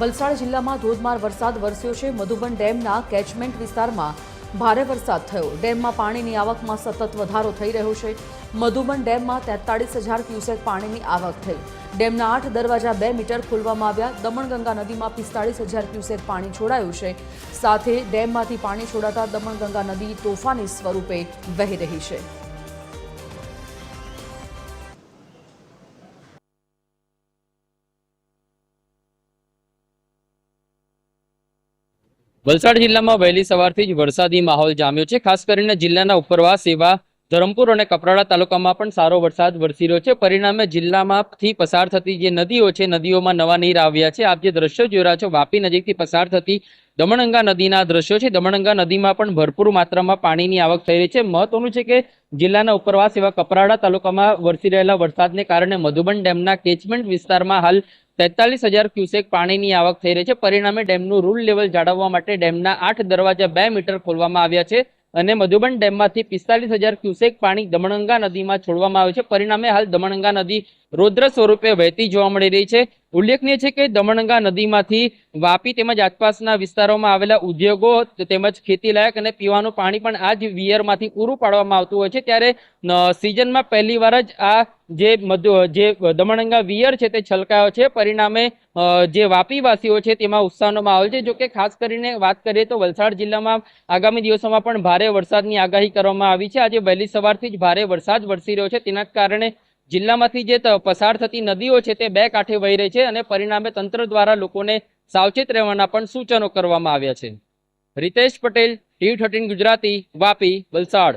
વલસાડ જિલ્લામાં ધોધમાર વરસાદ વરસ્યો છે. મધુબન ડેમના કેચમેન્ટ વિસ્તારમાં ભારે વરસાદ થયો. ડેમમાં પાણીની આવકમાં સતત વધારો થઈ રહ્યો છે. મધુબન ડેમમાં તેતાળીસ હજાર ક્યુસેક પાણીની આવક થઈ. ડેમના આઠ દરવાજા બે મીટર ખોલવામાં આવ્યા. દમણગંગા નદીમાં પિસ્તાળીસ હજાર ક્યુસેક પાણી છોડાયું છે. સાથે ડેમમાંથી પાણી છોડાતા દમણગંગા નદી તોફાની સ્વરૂપે વહી રહી છે. વલસાડ જિલ્લામાં વહેલી સવારથી જ વરસાદી માહોલ જામ્યો છે. ખાસ કરીને જિલ્લાના ઉપરવાસ એવા ધરમપુર અને કપરાડા તાલુકામાં પણ સારો વરસાદ વરસી રહ્યો છે. પરિણામે જિલ્લામાંથી પસાર થતી જે નદીઓ છે, નદીઓમાં નવા નીર આવ્યા છે. આપ જે દ્રશ્યો જોઈ રહ્યા છો, વાપી નજીકથી પસાર થતી દમણગંગા નદીના દ્રશ્યો છે. દમણગંગા નદીમાં પણ ભરપૂર માત્રામાં પાણીની આવક થઈ રહી છે. મહત્વનું છે કે જિલ્લાના ઉપરવાસ એવા કપરાડા તાલુકામાં વરસી રહેલા વરસાદને કારણે મધુબન ડેમના કેચમેન્ટ વિસ્તારમાં હાલ તેતાલીસ હજાર ક્યુસેક પાણીની આવક થઈ રહી છે. પરિણામે ડેમનું રૂલ લેવલ જાળવવા માટે ડેમના આઠ દરવાજા બે મીટર ખોલવામાં આવ્યા છે. અને મધુબન ડેમમાંથી પિસ્તાલીસ હજાર ક્યુસેક પાણી દમણગંગા નદીમાં છોડવામાં આવ્યું છે. પરિણામે હાલ દમણગંગા નદી રૌદ્ર સ્વરૂપે વહેતી જોવા મળી રહી છે. ઉલ્લેખનીય છે કે દમણગંગા નદીમાંથી વાપી તેમજ આસપાસના વિસ્તારોમાં આવેલા ઉદ્યોગો તેમજ ખેતીલાયક અને પીવાનું પાણી પણ આ જ વિયરમાંથી પૂરું પાડવામાં આવતું હોય છે. ત્યારે સિઝનમાં પહેલીવાર જ આ જે જે દમણગંગા વિયર છે તે છલકાયો છે. પરિણામે જે વાપીવાસીઓ છે તેમાં ઉત્સાહનો માહોલ છે. જોકે ખાસ કરીને વાત કરીએ તો વલસાડ જિલ્લામાં આગામી દિવસોમાં પણ ભારે વરસાદની આગાહી કરવામાં આવી છે. આજે વહેલી સવારથી જ ભારે વરસાદ વરસી રહ્યો છે. તેના કારણે જિલ્લામાંથી જે પસાર થતી નદીઓ છે તે બે કાંઠે વહી રહી છે અને પરિણામે તંત્ર દ્વારા લોકોને સાવચેત રહેવાના પણ સૂચનો કરવામાં આવ્યા છે. Ritesh Patel T thirteen Gujarati, Vapi, Valsad.